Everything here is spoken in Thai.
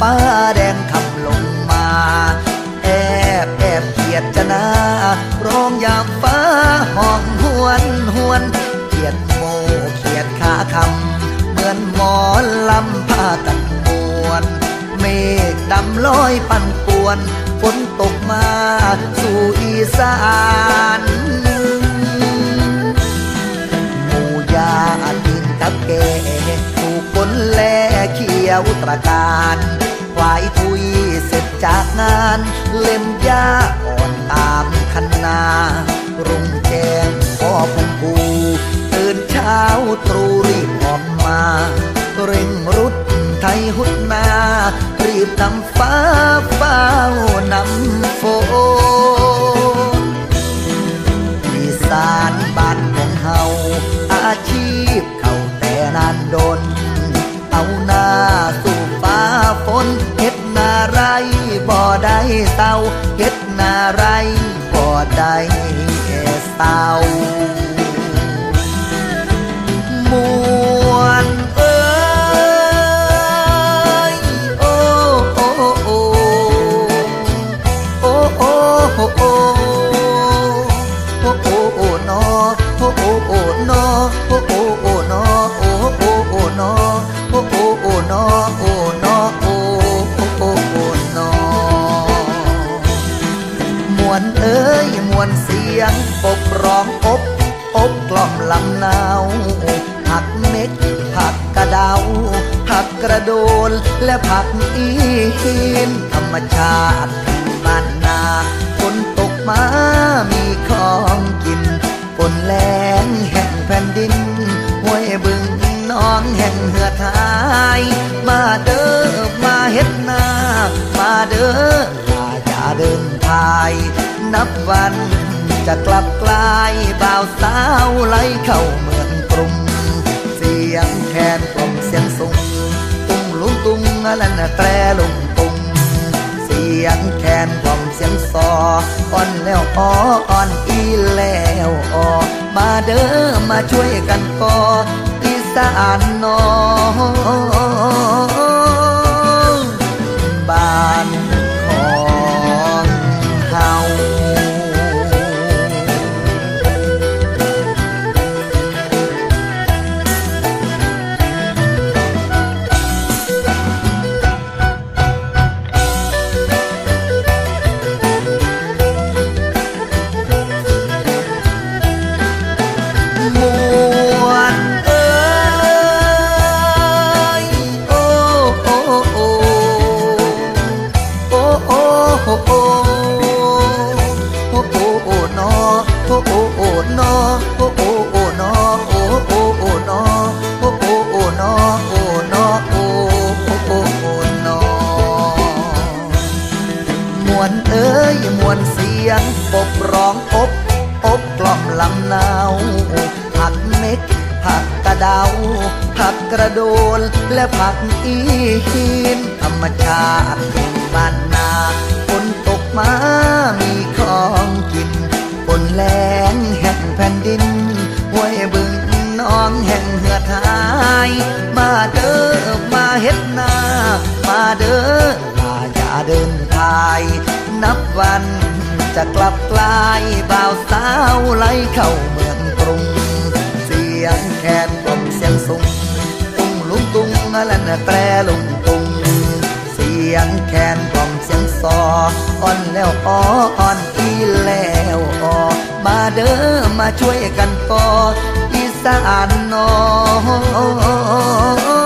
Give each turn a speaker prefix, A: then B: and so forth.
A: ป้าแดงคำลงมา แอบแอบเขียดจะนาร้องยามฟ้าห้องหวนหวนเขียดโมเขียดขาคำเหมือนหมอนลำผ้ากันมวน เมฆดำลอยปั่นป่วน ฝนตกมาสู่อีสานหมู่ยาดินกับแกถูกฝนแลเขียวตระการ ควายทุยเสร็จจากงาน เล่มยาอ่อนตามคันนารุ่งแจงพ่อพุงปูตื่นเช้าตรูรีบออกมา เร่งรุดไทยหุดนา รีบนำฟ้าเฝ้านำ อะไรก็ได้แค่เศร้า สียงปกร้องอบอบกล่อมลำนาวผักเม็ดผักกระเดาผักกระโดนและผักอีหินธรรมชาติที่บ้านนาฝนตกมามีของกินฝนแรงแห่งแผ่นดินห้วยบึงน้องแห่งเหือดหาย มาเด้อมาเฮ็ดนา มาเด้อลาอย่าเดินทาย นับวัน จะกลับกลายบ่าวสาวไหลเข้าเมืองกรุงเสียงแคนกล่อมเสียงสูงตุ้งลุงตุ้งและนะแตรลุงตุ้งเสียงแคนกล่อมเสียงซออ่อนแล้วอ้ออ่อนอีแล้วออมาเด้อมาช่วยกันก่ออีสานนอง องอบอบกล่อมลำนาวผักเม็ดผักกระเดา ผักกระโดนและผักอีหินธรรมชาติบ้านนาฝนตกมามีของกินฝนแรงแห่งแผ่นดินห้วยบึงน้องแห่งเหือดหาย มาเด้อมาเฮ็ดนา มาเด้อลาอย่าเดินทาย นับวัน จะกลับกลายบ่าวสาวไหลเข้าเมืองกรุง เสียงแคนกล่อมเสียงสูงตุ้งลุงตุ้งและนะแตรลุงตุง เสียงแคนกล่อมเสียงซออ่อนแล้วอ้ออ่อนอีแล้วออมาเด้อมาช่วยกันก่ออีสานนอง